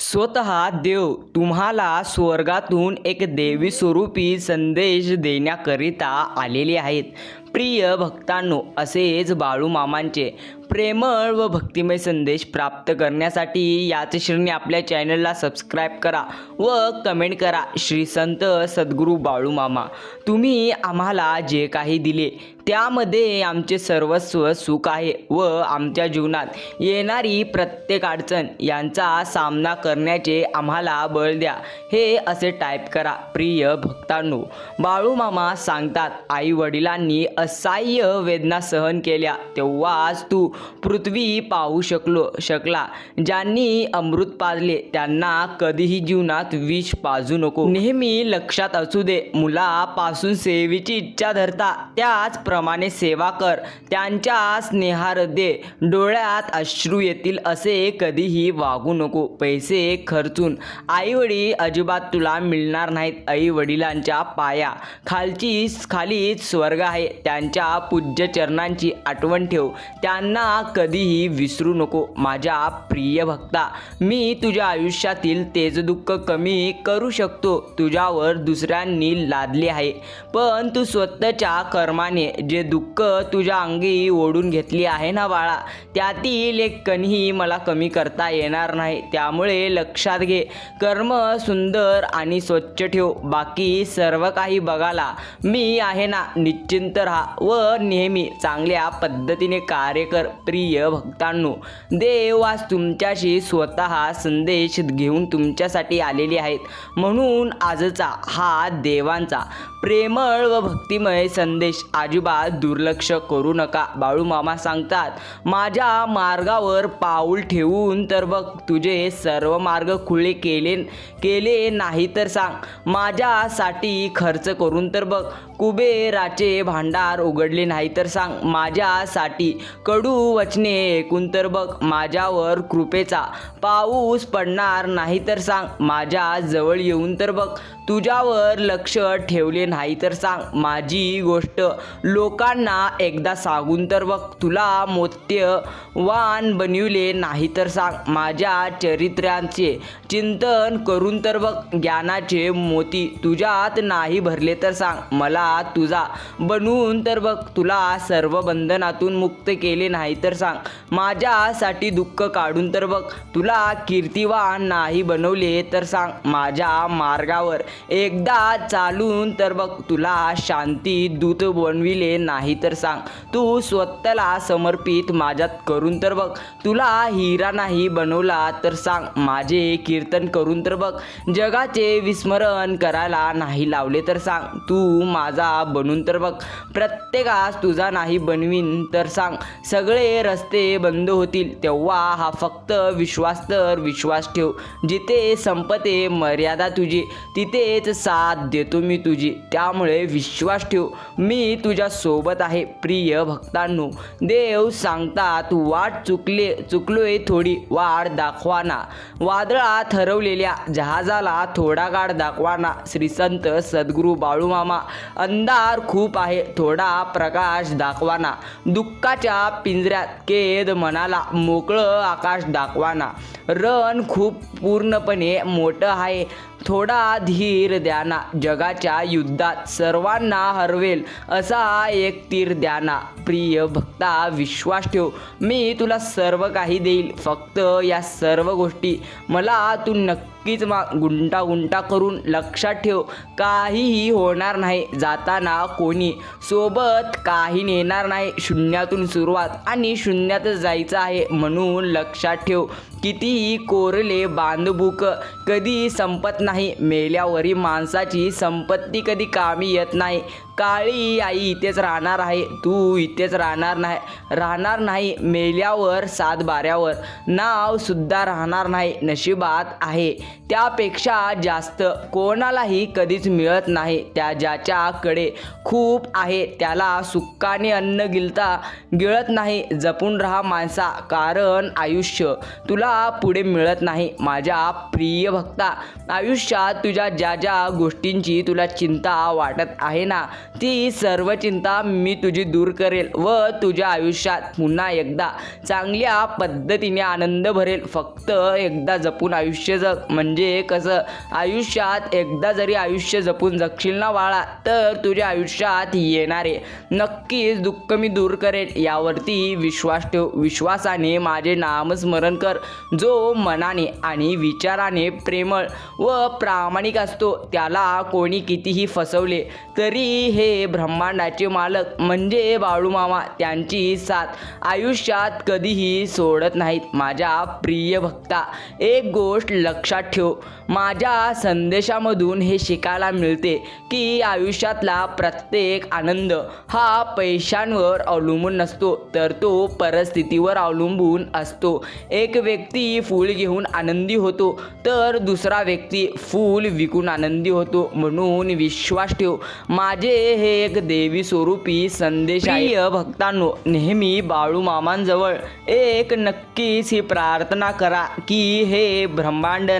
स्वतः देव तुम्हाला स्वर्गातून एक देवी स्वरूपी संदेश देण्याकरिता आलेले आहेत. प्रिय भक्तांनो असेच बाळूमामांचे प्रेमळ व भक्तिमय संदेश प्राप्त करण्यासाठी याच श्रेणी आपल्या चॅनलला सबस्क्राईब करा व कमेंट करा श्री संत सद्गुरू बाळूमामा तुम्ही आम्हाला जे काही दिले त्यामध्ये आमचे सर्वस्व सुख आहे व आमच्या जीवनात येणारी प्रत्येक अडचण यांचा सामना करण्याचे आम्हाला बळ द्या हे असे टाईप करा. प्रिय भक्तांनो बाळूमामा सांगतात आई वडिलांनी असह्य वेदना सहन केल्या तेव्हाच तू पृथ्वी पाहू शकलो शकला. ज्यांनी अमृत पाजले त्यांना कधीही जीवनात विष पाजू नको. नेहमी लक्षात असू दे मुलापासून सेवेची इच्छा धरता त्याचप्रमाणे सेवा कर. त्यांच्या स्नेहार दे डोळ्यात अश्रू येतील असे कधीही वागू नको. पैसे खर्चून. आईवडील अजिबात तुला मिळणार नाहीत आई वडिलांच्या पाया. खालची खालीच स्वर्ग आहे. त्यांच्या पूज्य चरणांची आठवण ठेव. त्यांना कधीही विसरू नको माझ्या प्रिय भक्ता. मी तुझ्या आयुष्यातील तेज दुःख कमी करू शकतो तुझ्यावर दुसऱ्यांनी लादले आहे. पण तू स्वतःच्या कर्माने जे दुःख तुझ्या अंगी ओढून घेतली आहे ना बाळा त्यातील एक कणही मला कमी करता येणार नाही. त्यामुळे लक्षात घे कर्म सुंदर आणि स्वच्छ ठेव. बाकी सर्व काही बघाला मी आहे ना निश्चिंत राहा. व नेहमी चांगल्या पद्धतीने कार्य कर प्रिय भक्तांनो. देव आज तुमच्याशी स्वतः संदेश घेऊन तुमच्यासाठी आलेले आहेत. म्हणून आजचा हा देवांचा प्रेमळ व भक्तिमय संदेश अजिबात दुर्लक्ष करू नका. बाळूमामा सांगतात माझ्या मार्गावर पाऊल ठेवून तर बघ तुझे सर्व मार्ग खुले केले केले नाही तर सांग. माझ्यासाठी खर्च करून तर बघ. कुबेराचे भांडार उघडले नाही तर सांग माझ्यासाठी कडू वचने ऐकून तर बघ माझ्यावर कृपेचा पाऊस पडणार नाही तर सांग माझ्या जवळ येऊन तर बघ तुझ्यावर लक्ष ठेवले नाही तर सांग माझी गोष्ट लोकांना एकदा सांगून तर बघ तुला मोत्य वान बनविले नाही तर सांग माझ्या चरित्रांचे चिंतन करून तर बघ ज्ञानाचे मोती तुझ्यात नाही भरले तर सांग मला तुझा बनवून तर बघ तुला सर्व बंधनातून मुक्त केले नाही तर सांग माझ्यासाठी दुःख काढून तर बघ तुला कीर्तिवान नाही बनवले तर सांग माझ्या मार्गावर एकदा चालून तर बघ तुला शांती दूत बनविले नाही तर सांग तू स्वतःला समर्पित माझ्यात करून तर बघ. तुला हिरा नाही बनवला तर सांग माझे कीर्तन करून तर बघ. जगाचे विस्मरण करायला नाही लावले तर सांग तू माझा बनून तर बघ. प्रत्येकास तुझा नाही बनवीन तर सांग सगळे रस्ते बंद होतील तेव्हा हा फक्त विश्वास तर विश्वास ठेव. जिथे संपते मर्यादा तुझी तिथेच साथ देतो मी तुझी. त्यामुळे विश्वास ठेव. मी तुझ्या सोबत आहे प्रिय भक्तांनो. देव सांगतात वाट चुकले चुकलोय थोडी वाट दाखवाना. वादळात हरवलेल्या जहाजाला थोडा गाड दाखवाना श्रीसंत सद्गुरू बाळूमामा अंधार खूप आहे थोडा प्रकाश दाखवाना. दुःखाच्या पिंजऱ्यात केद मनाला मोकळं आकाश दाखवाना. रण खूप पूर्णपणे मोठं आहे थोडा धीर द्याना. जगाच्या युद्धात सर्वांना हरवेल असा एक तीर द्याना. प्रिय भक्ता विश्वास ठेव. मी तुला सर्व काही देईल. फक्त या सर्व गोष्टी मला तू नक्की नक्कीच मा गुंटा गुंटा करून लक्षात ठेव. काहीही होणार नाही. जाताना कोणी सोबत काही नेणार नाही. शून्यातून सुरुवात आणि शून्यातच जायचं आहे म्हणून लक्षात ठेव. कितीही कोरले बांधबुक कधी संपत नाही. मेल्यावरी माणसाची संपत्ती कधी कामी येत नाही. काळी आई इथेच राहणार आहे. तू इथेच राहणार नाही. राहणार नाही. मेल्यावर सात बाऱ्यावर नाव सुद्धा राहणार नाही. नशिबात आहे. त्यापेक्षा जास्त कोणालाही कधीच मिळत नाही. त्या ज्याच्याकडे खूप आहे त्याला सुक्काने अन्न गिळता गिळत नाही. जपून राहा माणसा कारण आयुष्य तुला पुढे मिळत नाही. माझ्या प्रिय भक्ता आयुष्यात तुझ्या ज्या ज्या गोष्टींची तुला चिंता वाटत आहे ना ती सर्व चिंता मी तुझी दूर करेल व तुझ्या आयुष्यात पुन्हा एकदा चांगल्या पद्धतीने आनंद भरेल. फक्त एकदा जपून आयुष्य जग. म्हणजे कसं? आयुष्यात एकदा जरी आयुष्य जपून जगशील ना बाळा तर तुझ्या आयुष्यात येणारे नक्कीच दुःख मी दूर करेन. यावरती विश्वास ठेव विश्वासाने माझे नामस्मरण कर. जो मनाने आणि विचाराने प्रेमळ व प्रामाणिक असतो त्याला कोणी कितीही फसवले तरी हे ब्रह्मांडाचे मालक म्हणजे बाळूमामा त्यांची साथ आयुष्यात कधीही सोडत नाहीत. माझ्या प्रिय भक्ता एक गोष्ट लक्षात ठेव. माझ्या संदेशामधून हे शिकायला मिळते की आयुष्यातला प्रत्येक आनंद हा पैशांवर अवलंबून नसतो तर तो परिस्थितीवर अवलंबून असतो. एक व्यक्ती फूल घेऊन आनंदी होतो तर दुसरा व्यक्ती फूल विकून आनंदी होतो म्हणून विश्वास ठेव. माझे हे एक देवी स्वरूपी संदेश आहे. भक्तांनो नेहमी बाळू मामांजवळ एक नक्कीच ही प्रार्थना करा की हे ब्रह्मांड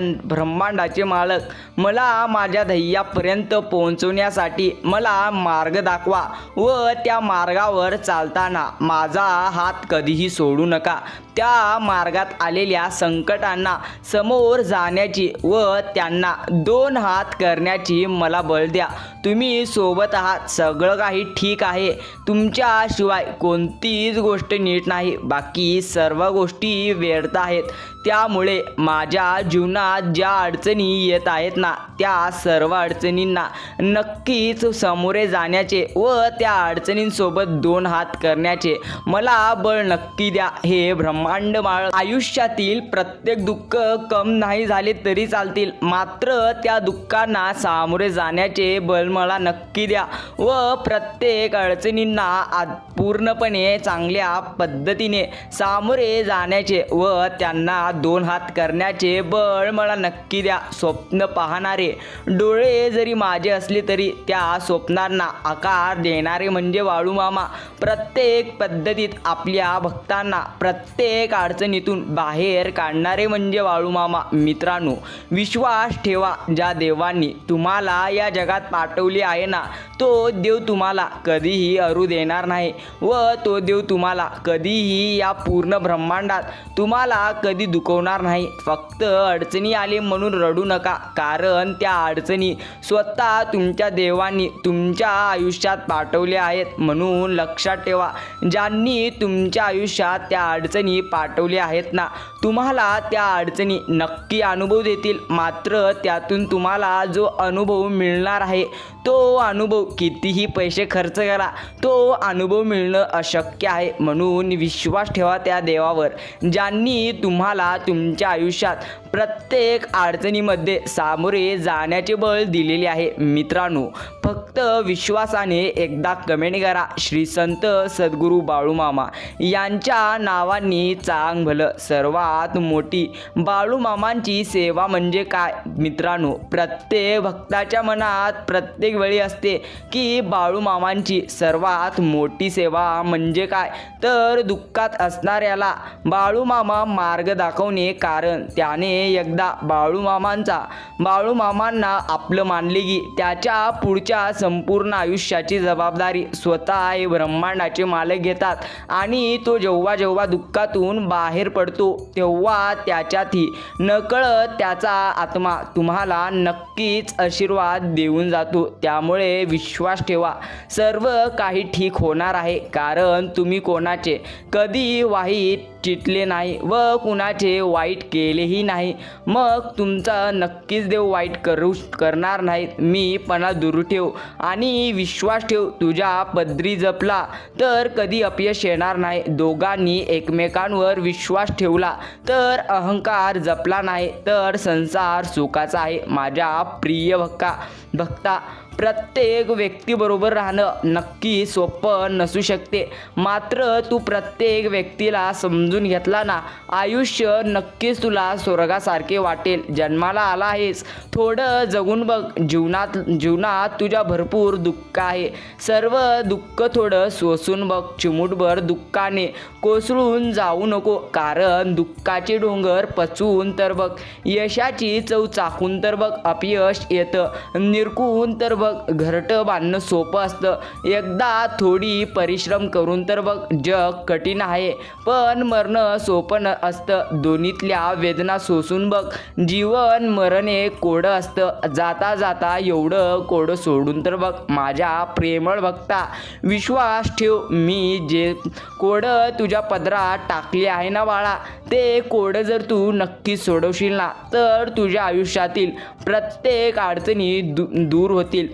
ब्रह्मांडाचे मालक. मला माझ्या ध्येयापर्यंत पोहोचवण्यासाठी मला मार्ग दाखवा व त्या मार्गावर चालताना माझा हात कधीही सोडू नका. त्या मार्गात आलेल्या संकटांना समोर जाण्याची व त्यांना दोन हात करण्याची मला बळ द्या. तुम्ही सोबत आहात सगळं काही ठीक आहे. तुमच्याशिवाय कोणतीच गोष्ट नीट नाही. बाकी सर्व गोष्टी व्यर्थ आहेत. त्यामुळे माझ्या जीवनात ज्या अडचणी येत आहेत ना त्या सर्व अडचणींना नक्कीच सामोरे जाण्याचे व त्या अडचणींसोबत दोन हात करण्याचे मला बळ नक्की द्या. हे ब्रह्मांड माळ. आयुष्यातील प्रत्येक दुःख कम नाही झाले तरी चालतील. मात्र त्या दुःखांना सामोरे जाण्याचे बळ मला नक्की द्या व प्रत्येक अडचणींना आ- पूर्णपणे चांगल्या पद्धतीने सामोरे जाण्याचे व त्यांना दोन हात करण्याचे बळ मला नक्की द्या. स्वप्न पाहणारे डोळे जरी माझे असले तरी त्या स्वप्नांना आकार देणारे म्हणजे वाळूमामा प्रत्येक पद्धतीत आपल्या भक्तांना प्रत्येक अडचणीतून बाहेर काढणारे म्हणजे वाळूमामा मित्रांनो विश्वास ठेवा. ज्या देवांनी तुम्हाला या जगात पाठवले आहे ना तो देव तुम्हाला कधीही अरू देणार नाही व तो देव तुम्हाला कधीही या पूर्ण ब्रह्मांडात तुम्हाला कधी दुखवणार नाही. फक्त अडचणी आले म्हणून रडू नका. कारण त्या अडचणी स्वतः तुमच्या देवांनी तुमच्या आयुष्यात पाठवल्या आहेत. म्हणून लक्षात ठेवा ज्यांनी तुमच्या आयुष्यात त्या अडचणी पाठवल्या आहेत ना तुम्हाला त्या अडचणी नक्की अनुभव देतील. मात्र त्यातून तुम्हाला जो अनुभव मिळणार आहे तो अनुभव कितीही पैसे खर्च करा तो अनुभव मिळणं अशक्य आहे. म्हणून विश्वास ठेवा त्या देवावर. ज्यांनी तुम्हाला तुमच्या आयुष्यात प्रत्येक अडचणीमध्ये सामोरे जाण्याचे बळ दिलेले आहे मित्रांनो. फक्त विश्वासाने एकदा कमेंट करा. श्री संत सद्गुरू बाळूमामा यांच्या नावांनी चांग भलं सर्वात मोठी बाळूमामांची सेवा म्हणजे काय? मित्रांनो प्रत्येक भक्ताच्या मनात प्रत्येक वेळी असते की बाळूमामांची सर्वात मोठी सेवा म्हणजे काय? तर दुःखात असणाऱ्याला बाळूमामा मार्ग दाखवणे कारण त्याने एकदा बाळूमामांचा बाळूमामांना आपलं मानले की त्याच्या पुढच्या संपूर्ण आयुष्याची जबाबदारी स्वतः हे ब्रह्मांडाचे मालक घेतात आणि तो जेव्हा जेव्हा दुःखातून बाहेर पडतो तेव्हा त्याच्यातही नकळत त्याचा आत्मा तुम्हाला नक्कीच आशीर्वाद देऊन जातो. त्यामुळे विश्वास ठेवा. सर्व काही ठीक होणार आहे. कारण तुम्ही कोणाचे कधी वाईट चिटले नाही व कुणाचे वाईट केलेही नाही. मग तुमचा नक्कीच देव वाईट करू करणार नाहीत मी पणा दूर ठेव आणि विश्वास ठेव तुझ्या पदरी जपला तर कधी अपयश येणार नाही. दोघांनी एकमेकांवर विश्वास ठेवला तर अहंकार जपला नाही तर संसार सुखाचा आहे. माझ्या प्रिय भक्का भक्ता प्रत्येक व्यक्तीबरोबर राहणं नक्की सोपं नसू शकते. मात्र तू प्रत्येक व्यक्तीला समजून घेतला ना आयुष्य नक्कीच तुला स्वर्गासारखे वाटेल. जन्माला आला आहेस. थोडं जगून बघ. जीवनात जीवनात तुझ्या भरपूर दुःख आहे. सर्व दुःख थोडं सोसून बघ. चिमूटभर दुःखाने कोसळून जाऊ नको. कारण दुःखाचे डोंगर पचवून तर बघ. यशाची चव चाकून तर बघ. अपयश येतं. निरकून तर बघ. घरटं बांधणं सोपं असतं. एकदा थोडी परिश्रम करून तर बघ जग कठीण आहे. पण मरणं सोपं न असतं. दोन्हीतल्या वेदना सोसून बघ. जीवन मरण हे कोडं असतं. जाता जाता एवढं कोडं सोडून तर बघ माझ्या प्रेमळ भक्ता विश्वास ठेव मी जे कोडं तुझ्या पदरात टाकले आहे ना बाळा ते कोडं जर तू नक्की सोडवशील ना तर तुझ्या आयुष्यातील प्रत्येक अडचणी दू दूर होतील.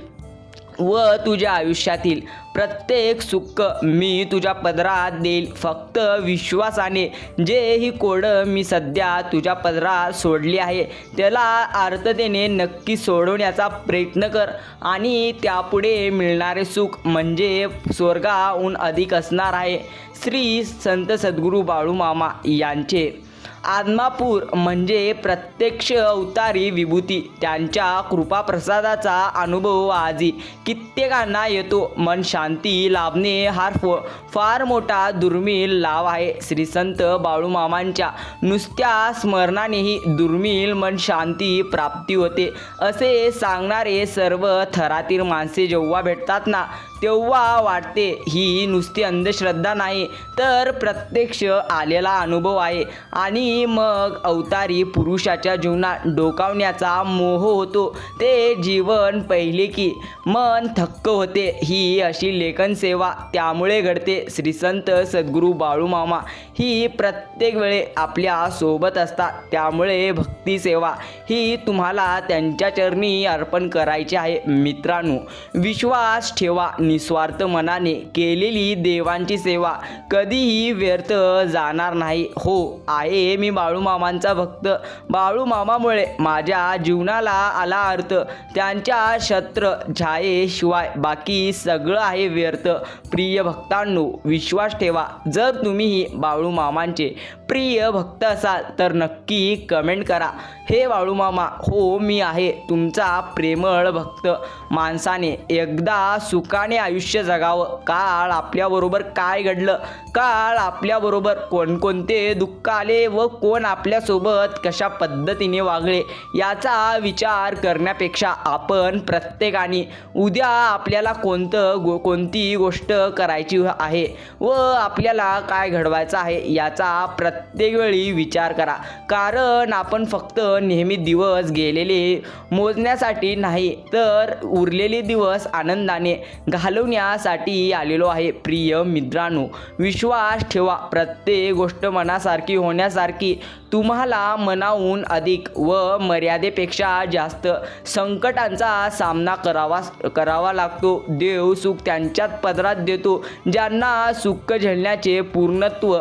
व तुझ्या आयुष्यातील प्रत्येक सुख मी तुझ्या पदरात देईल. फक्त विश्वासाने जे ही कोडं मी सध्या तुझ्या पदरात सोडली आहे त्याला आर्ततेने नक्की सोडवण्याचा प्रयत्न कर आणि त्यापुढे मिळणारे सुख म्हणजे स्वर्गाहून अधिक असणार आहे. श्री संत सद्गुरू बाळूमामा यांचे आत्मापूर म्हणजे प्रत्यक्ष अवतारी विभूती. त्यांच्या कृपाप्रसादाचा अनुभव आजी कित्येकांना येतो. मन शांती लाभणे हार फो फार मोठा दुर्मिळ लाभ आहे. श्री संत बाळूमामांच्या नुसत्या स्मरणानेही दुर्मिळ मन शांती प्राप्ती होते. असे सांगणारे सर्व थरातील माणसे जेव्हा भेटतात ना तेव्हा वाटते ही नुसती अंधश्रद्धा नाही तर प्रत्यक्ष आलेला अनुभव आहे. आणि मग अवतारी पुरुषाच्या जीवनात डोकावण्याचा मोह होतो. ते जीवन पहिले की मन थक्क होते. ही अशी लेखन सेवा त्यामुळे घडते. श्री संत सद्गुरू बाळूमामा ही प्रत्येक वेळे आपल्यासोबत असतात. त्यामुळे भक्ती सेवा ही तुम्हाला त्यांच्या चरणी अर्पण करायची आहे. मित्रांनो विश्वास ठेवा. निस्वार्थ मनाने केलेली देवांची सेवा कधीही व्यर्थ जाणार नाही. हो आहे मी बाळूमामांचा भक्त. बाळूमामामुळे माझ्या जीवनाला आला अर्थ. त्यांच्या छत्र छायेशिवाय बाकी सगळं आहे व्यर्थ. प्रिय भक्तांनो विश्वास ठेवा. जर तुम्हीही बाळूमामांचे प्रिय भक्त असाल तर नक्की कमेंट करा. हे वाळूमामा हो मी आहे. तुमचा प्रेमळ भक्त. माणसाने एकदा सुखाने आयुष्य जगावं. काळ आपल्याबरोबर काय घडलं? काळ आपल्याबरोबर कोणकोणते दुःख आले व कोण आपल्यासोबत कशा पद्धतीने वागले? याचा विचार करण्यापेक्षा आपण प्रत्येकाने उद्या आपल्याला कोणतं गो कोणती गोष्ट करायची आहे व आपल्याला काय घडवायचं आहे याचा प्रत्येक वेळी विचार करा. कारण आपण फक्त नेहमी दिवस गेलेले मोजण्यासाठी नाही तर उरलेले दिवस आनंदाने घालवण्यासाठी आलेलो आहे. प्रिय मित्रांनो विश्वास ठेवा. प्रत्येक गोष्ट मनासारखी होण्यासारखी. तुम्हाला मनाहून अधिक व मर्यादेपेक्षा जास्त संकटांचा सामना करावा करावा लागतो. देव सुख त्यांच्यात पदरात देतो ज्यांना सुख झेलण्याचे पूर्णत्व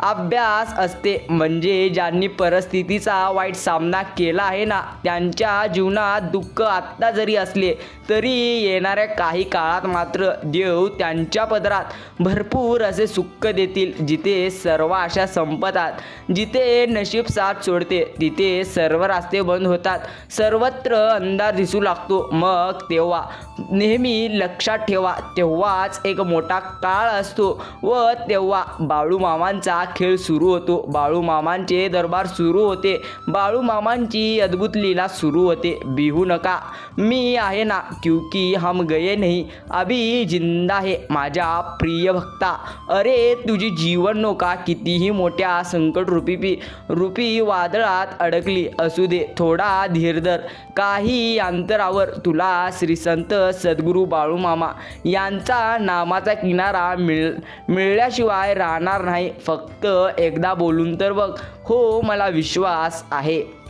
अभ्यास असते. म्हणजे ज्यांनी परिस्थितीचा वाईट सामना केला आहे ना त्यांच्या जीवनात दुःख आत्ता जरी असले तरी येणाऱ्या काही काळात मात्र देव त्यांच्या पदरात भरपूर असे सुख देतील. जिथे सर्व आशा संपतात जिथे नशीब साथ सोडते तिथे सर्व रस्ते बंद होतात. सर्वत्र अंधार दिसू लागतो. मग तेव्हा नेहमी लक्षात ठेवा तेव्हाच एक मोठा काळ असतो व तेव्हा बाळूमामांचा खेळ सुरू होतो. बाळूमामांचे दरबार सुरू होते. बाळूमामांची अद्भुत लीला सुरू होते. बिहू नका. मी आहे ना क्युकी हम गए नहीं. अभी जिंदा है माझ्या प्रिय भक्ता. अरे तुझी जीवन नौका कितीही मोठ्या संकट रूपी पी रूपी वादळात अडकली असू दे. थोडा धीरधर काही अंतरावर तुला श्री संत सद्गुरू बाळूमामा यांचा नामाचा किनारा मिळ मिळल्याशिवाय राहणार नाही. फक्त एकदा बोलून तर बघ. हो मला विश्वास आहे.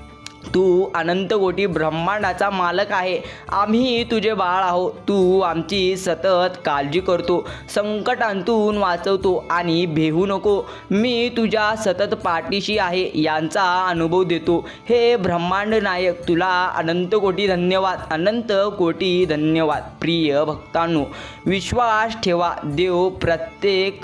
तू अनंत कोटी ब्रह्मांडाचा मालक आहे. आम्ही तुझे बाळ आहोत. तू आमची सतत काळजी करतो. संकटांतून वाचवतो आणि भेहू नको. मी तुझ्या सतत पाठीशी आहे यांचा अनुभव देतो. हे ब्रह्मांड नायक तुला अनंत कोटी धन्यवाद. अनंत कोटी धन्यवाद. प्रिय भक्तांनो विश्वास ठेवा. देव प्रत्येक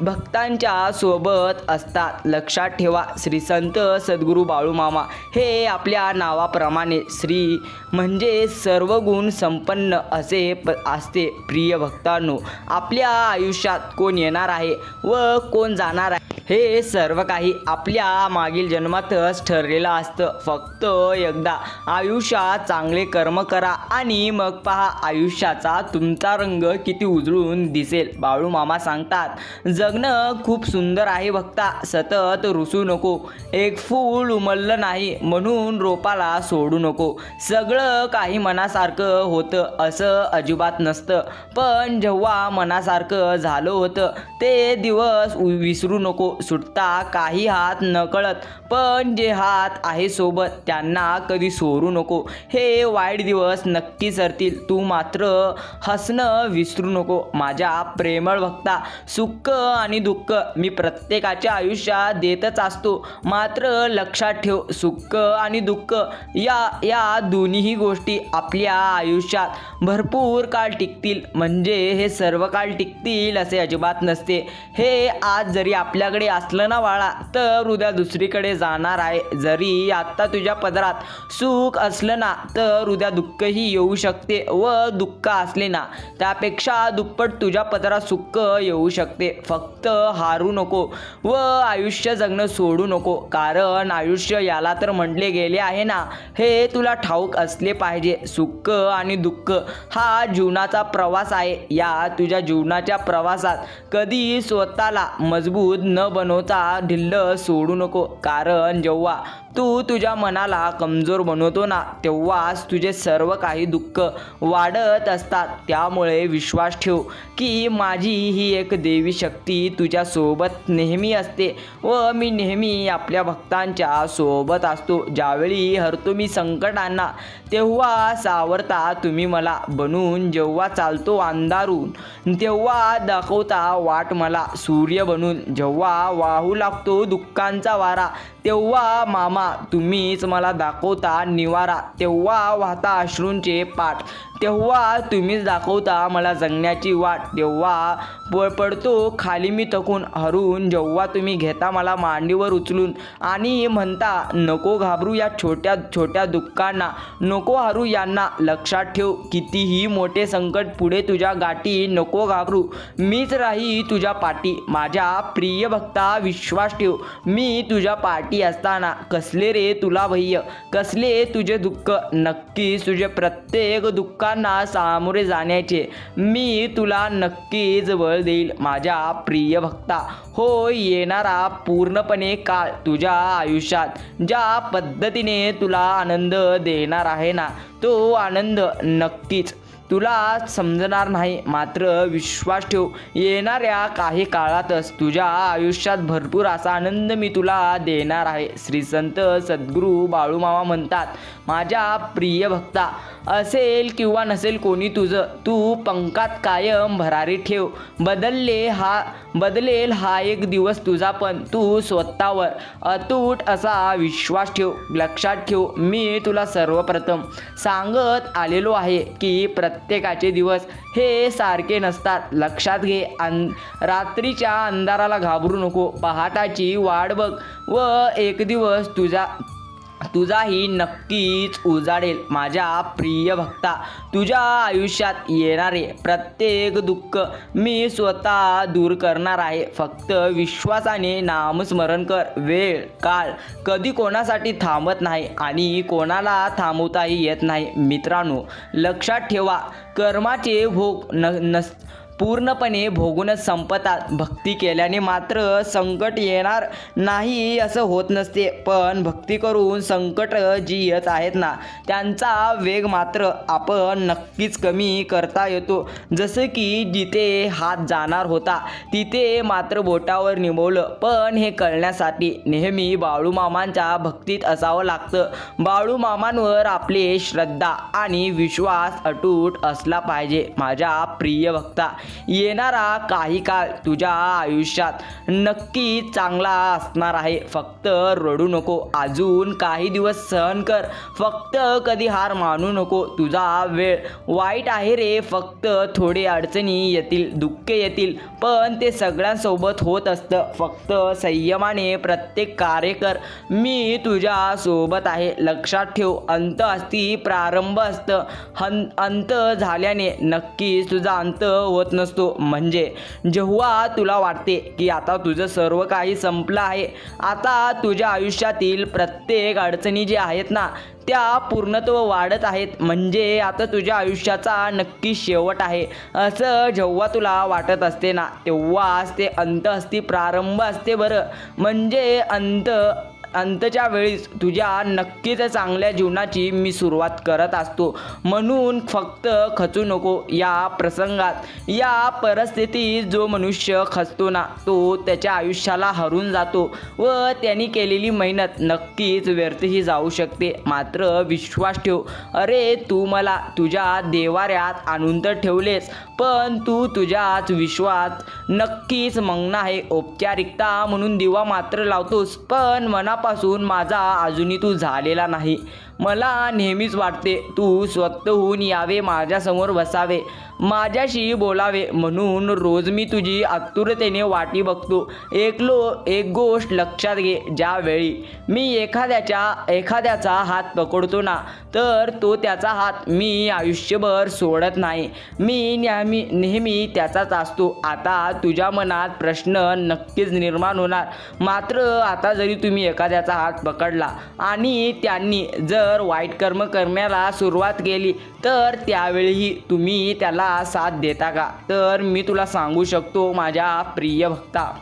भक्तांच्या सोबत असतात. लक्षात ठेवा श्री संत सद्गुरू बाळूमामा. हे आपल्या नावाप्रमाणे श्री म्हणजे सर्व गुण संपन्न असे प असते प्रिय भक्तांनो. आपल्या आयुष्यात कोण येणार आहे व कोण जाणार आहे? हे सर्व काही आपल्या मागील जन्मातच ठरलेलं असतं. फक्त एकदा आयुष्यात चांगले कर्म करा आणि मग पहा आयुष्याचा तुमचा रंग किती उजळून दिसेल. बाळू मामा सांगतात जगणं खूप सुंदर आहे भक्ता सतत रुसू नको. एक फूल उमललं नाही म्हणून रोपाला सोडू नको. सगळं काही मनासारखं होतं असं अजिबात नसतं. पण जेव्हा मनासारखं झालं होतं ते दिवस विसरू नको. सुटता काही हात नकळत पण जे हात आहे सोबत त्यांना कधी सोडू नको. हे वाईट दिवस नक्की सरतील. तू मात्र हसणं विसरू नको. माझ्या प्रेमळ भक्ता सुख आणि दुःख मी प्रत्येकाच्या आयुष्यात देतच असतो. मात्र लक्षात ठेव सुख आणि दुःख या या ही गोष्टी आपल्या आयुष्यात भरपूर काळ टिकतील. म्हणजे हे सर्व काळ टिकतील असे अजिबात नसते. हे आज जरी आपल्याकडे असलं ना बाळा तर उद्या दुसरीकडे जाणार आहे. जरी आत्ता तुझ्या पदरात सुख असलं ना तर उद्या दुःखही येऊ शकते व दुःख असले ना त्यापेक्षा दुप्पट तुझ्या पदरात सुख येऊ शकते. फक्त हारू नको व आयुष्य जगणं सोडू नको. कारण आयुष्य याला तर म्हटले गेले आहे ना हे तुला ठाऊक असले पाहिजे. सुख आणि दुःख हा जीवनाचा प्रवास आहे. या तुझ्या जीवनाच्या प्रवासात कधी स्वतःला मजबूत न बनवता ढिल्ल सोडू नको. कारण जेव्हा तू तुझ्या मनाला कमजोर बनवतो ना तेव्हाच तुझे सर्व काही दुःख वाढत असतात. त्यामुळे विश्वास ठेव की माझी ही एक देवी शक्ती तुझ्यासोबत नेहमी असते व मी नेहमी आपल्या भक्तांच्या सोबत असतो. ज्यावेळी हरतो मी संकटांना तेव्हा सावरता तुम्ही मला. बनून जेव्हा चालतो अंधारून तेव्हा दाखवता वाट मला सूर्य बनून. जेव्हा वाहू लागतो दुःखांचा वारा तेव्हा मामा तुम्हीच मला दाखवता निवारा. तेव्हा वाहता अश्रूंचे पाठ. तेव्हा तुम्हीच दाखवता मला जगण्याची वाट. तेव्हा पळ पडतो खाली मी थकून हरून. जेव्हा तुम्ही घेता मला मांडीवर उचलून आणि म्हणता नको घाबरू या छोट्या छोट्या दुःखांना. नको हरू यांना. लक्षात ठेव कितीही मोठे संकट पुढे तुझ्या गाठी. नको घाबरू. मीच राही तुझ्या पाठी. माझ्या प्रिय भक्ता विश्वास ठेव. मी तुझ्या पाठी असताना. कसले रे तुला भय्य? कसले तुझे दुःख? नक्कीच तुझे प्रत्येक दुःख दुःखांना सामोरे जाण्याचे मी तुला नक्कीच बळ देईल माझ्या प्रिय भक्ता. हो येणारा पूर्णपणे काळ तुझ्या आयुष्यात ज्या पद्धतीने तुला आनंद देणार आहे ना तो आनंद नक्कीच. तुला समजणार नाही मात्र विश्वास ठेव. येणाऱ्या काही काळातच तुझ्या आयुष्यात भरपूर असा आनंद मी तुला देणार आहे. श्री संत सद्गुरू बाळूमामा म्हणतात माझ्या प्रिय भक्ता असेल किंवा नसेल कोणी तुझं तू पंकात कायम भरारी ठेव. बदलले हा बदलेल हा एक दिवस तुझा पण तू स्वतःवर अतूट असा विश्वास ठेव. लक्षात ठेव मी तुला सर्वप्रथम सांगत आलेलो आहे की प्रत्येकाचे दिवस हे सारखे नसतात. लक्षात घे अं रात्रीच्या अंधाराला घाबरू नको. पहाटाची वाट बघ व एक दिवस तुझा तुझाही नक्कीच उजाडेल माझ्या प्रिय भक्ता. तुझ्या आयुष्यात येणारे प्रत्येक दुःख मी स्वतः दूर करणार आहे. फक्त विश्वासाने नामस्मरण कर. वेळ काळ कधी कोणासाठी थांबत नाही आणि कोणाला थांबवताही येत नाही. मित्रांनो लक्षात ठेवा कर्माचे भोग न नस पूर्णपणे भोगूनच संपतात भक्ती केल्याने मात्र संकट येणार नाही असं होत नसते. पण भक्ती करून संकट जी येत आहेत ना त्यांचा वेग मात्र आपण नक्कीच कमी करता येतो. जसं की जिथे हात जाणार होता तिथे मात्र बोटावर निभवलं. पण हे कळण्यासाठी नेहमी बाळूमामांच्या भक्तीत असावं लागतं. बाळूमामांवर आपले श्रद्धा आणि विश्वास अटूट असला पाहिजे माझ्या प्रिय भक्ता येणारा काही काळ तुझ्या आयुष्यात नक्की चांगला असणार आहे. फक्त रडू नको. अजून काही दिवस सहन कर. फक्त कधी हार मानू नको. तुझा वेळ वाईट आहे रे. फक्त थोडे अडचणी येतील दुःख येतील पण ते सगळ्यांसोबत होत असतं. फक्त संयमाने प्रत्येक कार्य कर. मी तुझ्या सोबत आहे. लक्षात ठेव. अंत असती प्रारंभ असतं. हं अंत झाल्याने नक्कीच तुझा अंत होत नसतो. म्हणजे जेव्हा तुला वाटते की आता तुझं सर्व काही संपलं आहे आता तुझ्या आयुष्यातील प्रत्येक अडचणी जे आहेत ना त्या पूर्णत्व वाढत आहेत. म्हणजे आता तुझ्या आयुष्याचा नक्की शेवट आहे. असं जेव्हा तुला वाटत असते ना तेव्हाच ते अंत असते प्रारंभ असते बरं. म्हणजे अंत अंतच्या वेळीच तुझ्या नक्कीच चांगल्या जीवनाची मी सुरुवात करत असतो. म्हणून फक्त खचू नको या प्रसंगात. या परिस्थितीत जो मनुष्य खचतो ना तो त्याच्या आयुष्याला हरून जातो व त्यांनी केलेली मेहनत नक्कीच व्यर्थही जाऊ शकते. मात्र विश्वास ठेव. अरे तू मला तुझ्या देवाऱ्यात आणून तर ठेवलेस पण तू तुझ्याच विश्वास नक्कीच मंगन आहे. औपचारिकता म्हणून दिवा मात्र लावतोस पण मना तेव्हापासून माझा अजूनही तू झालेला नाही. मला नेहमीच वाटते तू स्वतःहून यावे माझ्यासमोर बसावे माझ्याशी बोलावे म्हणून रोज मी तुझी आतुरतेने वाटी बघतो. एकलो एक गोष्ट लक्षात घे ज्यावेळी मी एखाद्याच्या एखाद्याचा हात पकडतो ना तर तो त्याचा हात मी आयुष्यभर सोडत नाही. मी नेहमी नेहमी त्याचाच असतो. आता तुझ्या मनात प्रश्न नक्कीच निर्माण होणार. मात्र आता जरी तुम्ही एखाद्याचा हात पकडला आणि त्यांनी जर वाईट कर्म करण्याला सुरुवात केली तर त्यावेळीही तुम्ही त्याला साथ देता का? तर मी तुला सांगू शकतो माझ्या प्रिय भक्ता.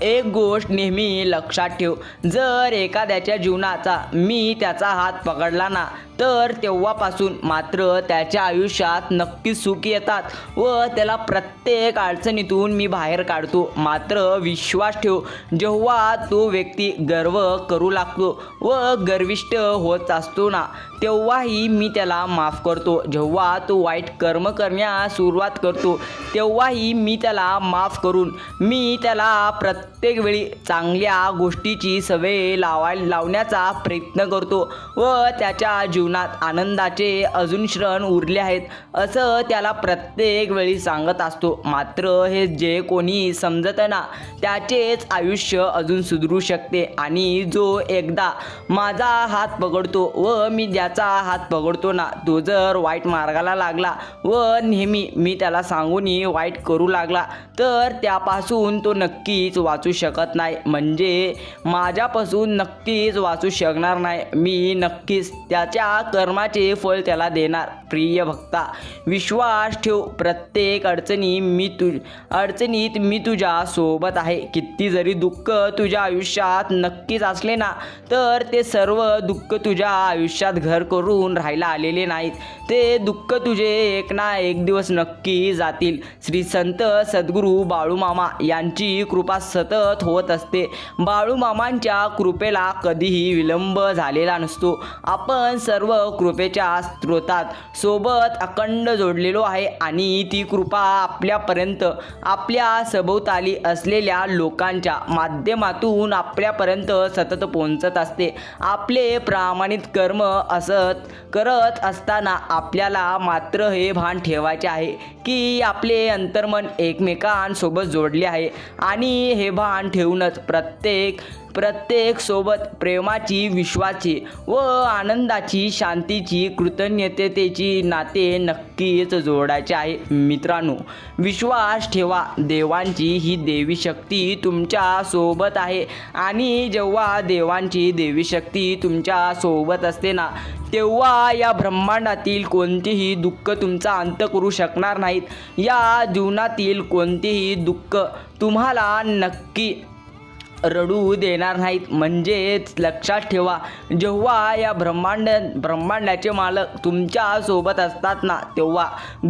एक गोष्ट नेहमी लक्षात ठेव जर एखाद्याच्या जीवनाचा मी त्याचा हात पकडला ना तर तेव्हापासून मात्र त्याच्या आयुष्यात नक्कीच सुख येतात व त्याला प्रत्येक अडचणीतून मी बाहेर काढतो. मात्र विश्वास ठेव जेव्हा तो व्यक्ती गर्व करू लागतो व गर्विष्ट होत असतो ना तेव्हाही मी त्याला माफ करतो. जेव्हा तो वाईट कर्म करण्यास सुरुवात करतो तेव्हाही मी त्याला माफ करून मी त्याला प्रत्येक प्रत्येक वेळी चांगल्या गोष्टीची सवय लावाय लावण्याचा प्रयत्न करतो व त्याच्या जीवनात आनंदाचे अजून क्षण उरले आहेत असं त्याला प्रत्येक वेळी सांगत असतो. मात्र हे जे कोणी समजत ना त्याचेच आयुष्य अजून सुधरू शकते आणि जो एकदा माझा हात पकडतो व मी ज्याचा हात पकडतो ना तो जर वाईट मार्गाला लागला व नेहमी मी त्याला सांगूनही वाईट करू लागला तर त्यापासून तो नक्कीच वाचू शकत नाही. म्हणजे माझ्यापासून नक्कीच वाचू शकणार नाही. मी नक्कीच त्याच्या कर्माचे फळ त्याला देणार. प्रिय भक्ता विश्वास ठेव. प्रत्येक अडचणी मी तु अडचणीत मी तुझ्या सोबत आहे. किती जरी दुःख तुझ्या आयुष्यात नक्कीच असले ना तर ते सर्व दुःख तुझ्या आयुष्यात घर करून राहायला आलेले नाहीत. ते दुःख तुझे एक ना एक दिवस नक्की जातील. श्री संत सद्गुरू बाळूमामा यांची कृपा सतत होत असते. बाळूमामांच्या कृपेला कधीही विलंब झालेला नसतो. आपण सर्व कृपेच्या स्रोतात सोबत अखंड जोडलेलो आहे आणि ती कृपा आपल्यापर्यंत आपल्या सभोवताली असलेल्या लोकांच्या माध्यमातून आपल्यापर्यंत सतत पोहोचत असते. आपले प्रामाणिक कर्म असत करत असताना आपल्याला मात्र हे भान ठेवायचे आहे की आपले अंतर्मन एकमेकांसोबत जोडले आहे. आणि हे भान ठेवूनच प्रत्येक प्रत्येक सोबत प्रेमाची विश्वाची व आनंदाची शांतीची कृतज्ञतेची नाते नक्कीच जोडायचे आहे. मित्रांनो विश्वास ठेवा. देवांची ही देवी शक्ती तुमच्यासोबत आहे. आणि जेव्हा देवांची देवी शक्ती तुमच्यासोबत असते ना तेव्हा या ब्रह्मांडातील कोणतेही दुःख तुमचा अंत करू शकणार नाहीत. या जीवनातील कोणतेही दुःख तुम्हाला नक्की रडू देणार नाहीत. म्हणजेच लक्षात ठेवा जेव्हा या ब्रह्मांड ब्रह्मांडाचे मालक तुमच्यासोबत असतात ना तेव्हा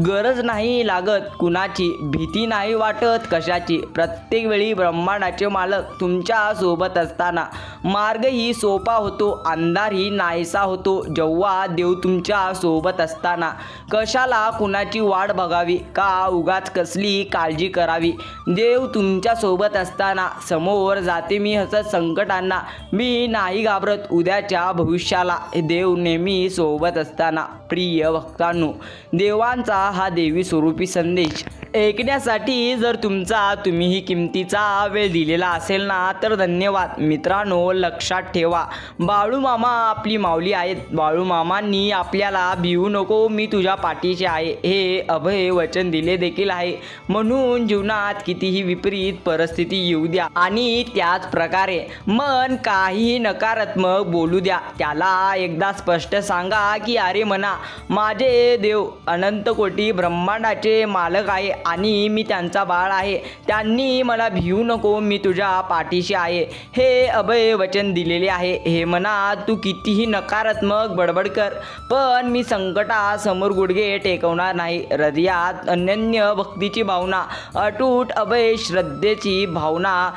गरज नाही लागत कुणाची भीती नाही वाटत कशाची. प्रत्येक वेळी ब्रह्मांडाचे मालक तुमच्यासोबत असताना मार्गही सोपा होतो अंधारही नाहीसा होतो. जेव्हा देव तुमच्यासोबत असताना कशाला कुणाची वाट बघावी? का उगाच कसली काळजी करावी? देव तुमच्यासोबत असताना समोर जा मी हसत संकटांना मी नाही घाबरत. उद्याच्या भविष्याला देव नेहमी सोबत असताना. प्रिय भक्तांनो देवांचा हा देवी स्वरूपी संदेश ऐकण्यासाठी जर तुमचा तुम्हीही किमतीचा वेळ दिलेला असेल ना तर धन्यवाद. मित्रांनो लक्षात ठेवा. बाळूमामा आपली माऊली आहेत. बाळूमामांनी आपल्याला भिवू नको मी तुझ्या पाठीशी आहे. हे अभय वचन दिले देखील आहे. म्हणून जीवनात कितीही विपरीत परिस्थिती येऊ द्या. आणि त्या त्याच प्रकारे. मन काहीही नकारात्मक बोलू द्या. त्याला एकदा स्पष्ट सांगा की अरे म्हणा माझे देव अनंत कोटी ब्रह्मांडाचे मालक आहे आणि मी त्यांचा बाळ आहे. त्यांनी मला भिवू नको मी तुझ्या पाठीशी आहे. हे अभय वचन दिलेले आहे. हे म्हणा तू कितीही नकारात्मक बडबड कर पण मी संकटासमोर गुडघे टेकवणार नाही. हृदयात अनन्य भक्तीची भावना अटूट अभय श्रद्धेची भावना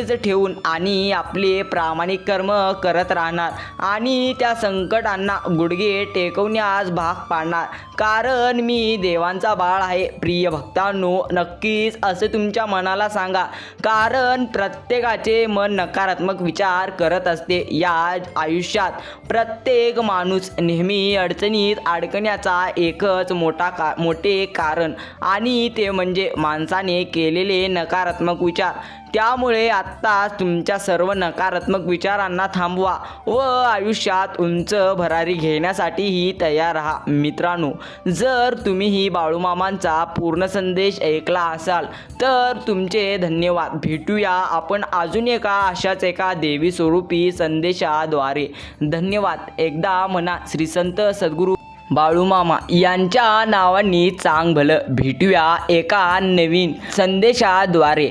नक्कीच ठेवून आणि आपले प्रामाणिक कर्म करत राहणार. आणि त्या संकटांना गुडघे टेकवण्यास भाग पाडणार. कारण मी देवांचा बाळ आहे. प्रिय भक्तांनो नक्कीच असे तुमच्या मनाला सांगा. कारण प्रत्येकाचे मन नकारात्मक विचार करत असते या आयुष्यात. प्रत्येक माणूस नेहमी अडचणीत अडकण्याचा एकच मोठा का मोठे कारण. आणि ते म्हणजे माणसाने केलेले नकारात्मक विचार. त्यामुळे आत्ता तुमच्या सर्व नकारात्मक विचारांना थांबवा व आयुष्यात उंच भरारी घेण्यासाठीही तयार राहा. मित्रांनो जर तुम्ही ही बाळूमामांचा पूर्ण संदेश ऐकला असाल तर तुमचे धन्यवाद. भेटूया आपण अजून एका अशाच एका देवी स्वरूपी संदेशाद्वारे. धन्यवाद. एकदा म्हणा श्री संत सद्गुरू बाळूमामा यांच्या नावांनी चांग भलं भेटूया एका नवीन संदेशाद्वारे.